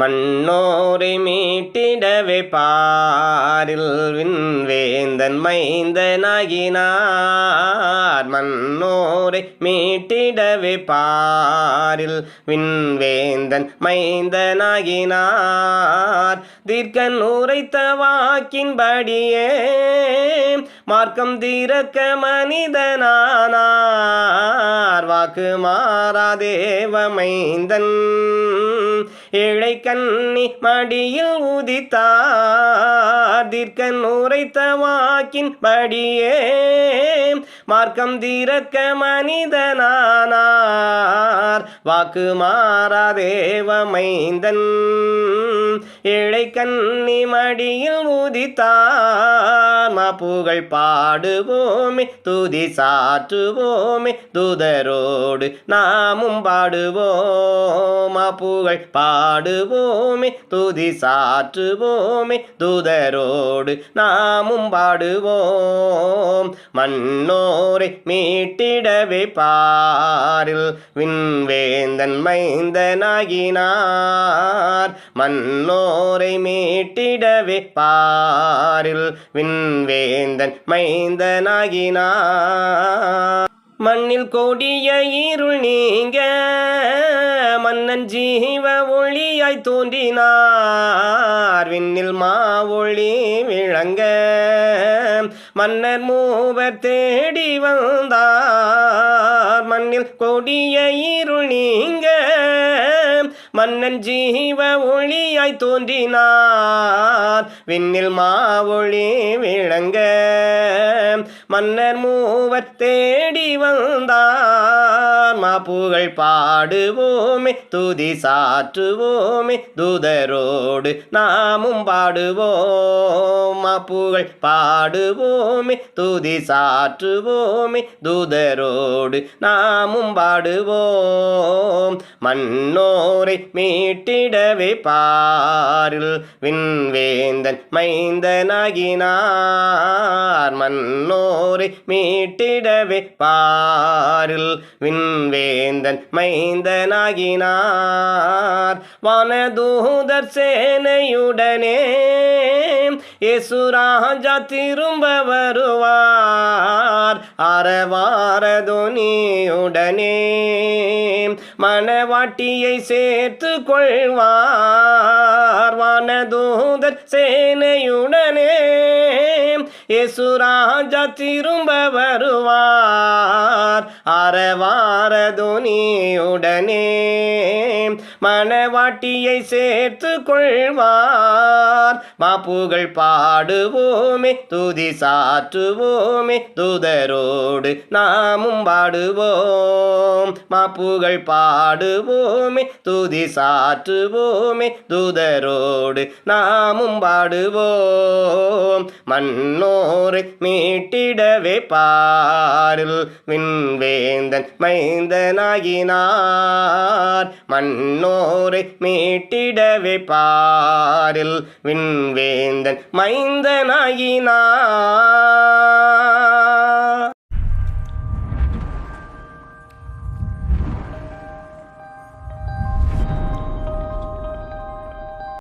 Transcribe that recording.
மன்னோரை மீட்டிடவே பாரில் விண்வேந்தன் மைந்தனாகினார். மன்னோரை மீட்டிடவே பாரில் விண்வேந்தன் மைந்தனாகினார். தீர்க்கன் உரைத்த வாக்கின்படியே மார்க்கம் தீரக்க மனிதனானார். வாக்கு மாறாதேவ மைந்தன். ஏழை கண்ணி மடியில் உதித்தார். தீர்க்கன் உரைத்த வாக்கின் படியே. மார்க்கம் தீரக்க மனிதனானார். வாக்கு மாறாதேவ மைந்தன். ஏழை கண்ணி மடியில் உதித்தார். மாப்புகள் பாடுவோமே துதி சாற்றுவோமே துதரோடு நாமும் பாடுவோம். மாப்புகள் பாடுவோமே துதி சாற்றுவோமே துதரோடு நாமும் பாடுவோம். மன்னோரை மீட்டிடவே பாரில் விண்வேந்தன் மைந்தனாகினார். மன்னோரை மீட்டிடவே பாரில் விண்வேந்தன் மைந்தனாகினார். மண்ணில் கொடிய இருள் நீங்க மன்னன் ஜீவ ஒளியாய் தோன்றினார். விண்ணில் மா ஒளி விளங்க மன்னர் மூவர் தேடி வந்தார். மண்ணில் கொடிய இருள் நீங்க மன்னன் ஜீவ ஒளியாய் தோன்றினார். விண்ணில் மாவொளி விளங்க மன்னர் மூவர் தேடி வந்தார். மாப்புகள் பாடுவோமே துதி சாற்றுவோமே தூதரோடு நாமும் பாடுவோம். மாப்புகள் பாடுவோமே துதி சாற்றுவோமே தூதரோடு நாமும் பாடுவோம். மன்னோரை மீட்டிடவே பாரில் விண்வேந்தன் மைந்தனாகினார். மன்னோரை மீட்டிடவே பாரில் விண்வேந்தன் மைந்தனாகினார். வனதூதர் சேனையுடனே இயேசுராஜா திரும்ப வருவார். அறவாரதுனியுடனே மனவாட்டியை சேர்த்து கொள்வார் வானதூதர் சேனையுடனே. இயேசுராஜா திரும்ப வருவார் அறவாரதுனியுடனே மனவாட்டியை சேர்த்து கொள்வார் மாப்புகள் பாடுவோமே துதி சாற்றுவோமே தூதரோடு நாமும் பாடுவோம். மாப்புகள் பாடுவோமே துதி சாற்றுவோமே தூதரோடு நாமும் பாடுவோம். மன்னோரை மீட்டிடவே பாரில் விண்வேந்தன் மைந்தனாகினார். மன் மன்னோரை மீட்டிடவே பாரில் விண்வேந்தன் மைந்தனாகினார்